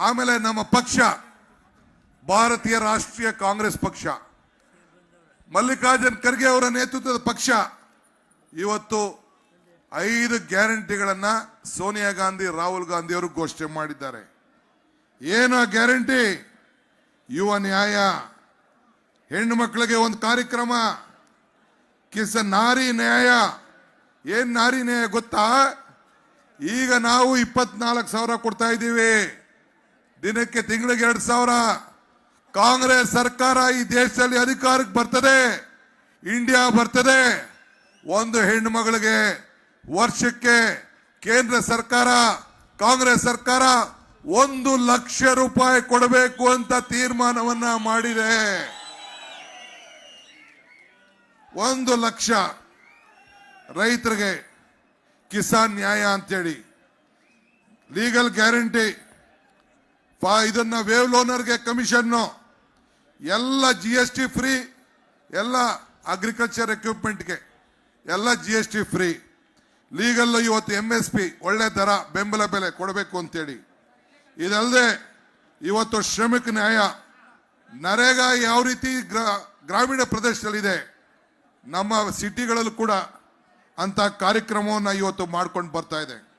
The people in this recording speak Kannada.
ಆಮೇಲೆ ನಮ್ಮ ಪಕ್ಷ, ಭಾರತೀಯ ರಾಷ್ಟ್ರೀಯ ಕಾಂಗ್ರೆಸ್ ಪಕ್ಷ. ಮಲ್ಲಿಕಾರ್ಜುನ್ ಖರ್ಗೆ ಅವರ ನೇತೃತ್ವದ ಪಕ್ಷ, ಇವತ್ತು ಐದು ಗ್ಯಾರಂಟಿಗಳನ್ನ ಸೋನಿಯಾ ಗಾಂಧಿ, ರಾಹುಲ್ ಗಾಂಧಿ ಅವರು ಘೋಷಣೆ ಮಾಡಿದ್ದಾರೆ. ಏನು ಗ್ಯಾರಂಟಿ? ಯುವ ನ್ಯಾಯ. ಹೆಣ್ಣು ಮಕ್ಕಳಿಗೆ ಒಂದು ಕಾರ್ಯಕ್ರಮ. ಕಿಸ ನಾರಿ ನ್ಯಾಯ. ಏನ್ ನಾರಿ ನ್ಯಾಯ ಗೊತ್ತಾ? ಈಗ ನಾವು ಇಪ್ಪತ್ನಾಲ್ಕು ಸಾವಿರ ಕೊಡ್ತಾ ಇದ್ದೀವಿ. ದಿನಕ್ಕೆ ತಿಂಗಳಿಗೆ ಎರಡು ಸಾವಿರ. ಕಾಂಗ್ರೆಸ್ ಸರ್ಕಾರ ಈ ದೇಶದಲ್ಲಿ ಅಧಿಕಾರಕ್ಕೆ ಬರ್ತದೆ. ಇಂಡಿಯಾ ಬರ್ತದೆ. ಒಂದು ಹೆಣ್ಣು ಮಗಳಿಗೆ ವರ್ಷಕ್ಕೆ ಕೇಂದ್ರ ಸರ್ಕಾರ, ಕಾಂಗ್ರೆಸ್ ಸರ್ಕಾರ ಒಂದು ಲಕ್ಷ ರೂಪಾಯಿ ಕೊಡಬೇಕು ಅಂತ ತೀರ್ಮಾನವನ್ನ ಮಾಡಿದೆ. ಒಂದು ಲಕ್ಷ. ರೈತರಿಗೆ ಕಿಸಾನ್ ನ್ಯಾಯ ಅಂತೇಳಿ. ಲೀಗಲ್ ಗ್ಯಾರಂಟಿ ಫಾ ಇದನ್ನ ವೇವ್ ಲೋನರ್ಗೆ ಕಮಿಷನ್ನು ಎಲ್ಲ ಜಿ ಎಸ್ ಟಿ ಫ್ರೀ ಎಲ್ಲ ಅಗ್ರಿಕಲ್ಚರ್ ಎಕ್ವಿಪ್ಮೆಂಟ್ಗೆ ಎಲ್ಲ G S T free legal ಇವತ್ತು ಎಂ ಎಸ್ ಪಿ ಒಳ್ಳೆ ದರ, ಬೆಂಬಲ ಬೆಲೆ ಕೊಡಬೇಕು ಅಂತೇಳಿ. ಇದಲ್ಲದೆ ಇವತ್ತು ಶ್ರಮಿಕ ನ್ಯಾಯ, ನರೇಗಾ ಯಾವ ರೀತಿ ಗ್ರಾ- ಗ್ರಾಮೀಣ ಪ್ರದೇಶದಲ್ಲಿದೆ, ನಮ್ಮ ಸಿಟಿಗಳಲ್ಲೂ ಕೂಡ ಅಂತ ಕಾರ್ಯಕ್ರಮವನ್ನು ಇವತ್ತು ಮಾಡ್ಕೊಂಡು ಬರ್ತಾ ಇದೆ.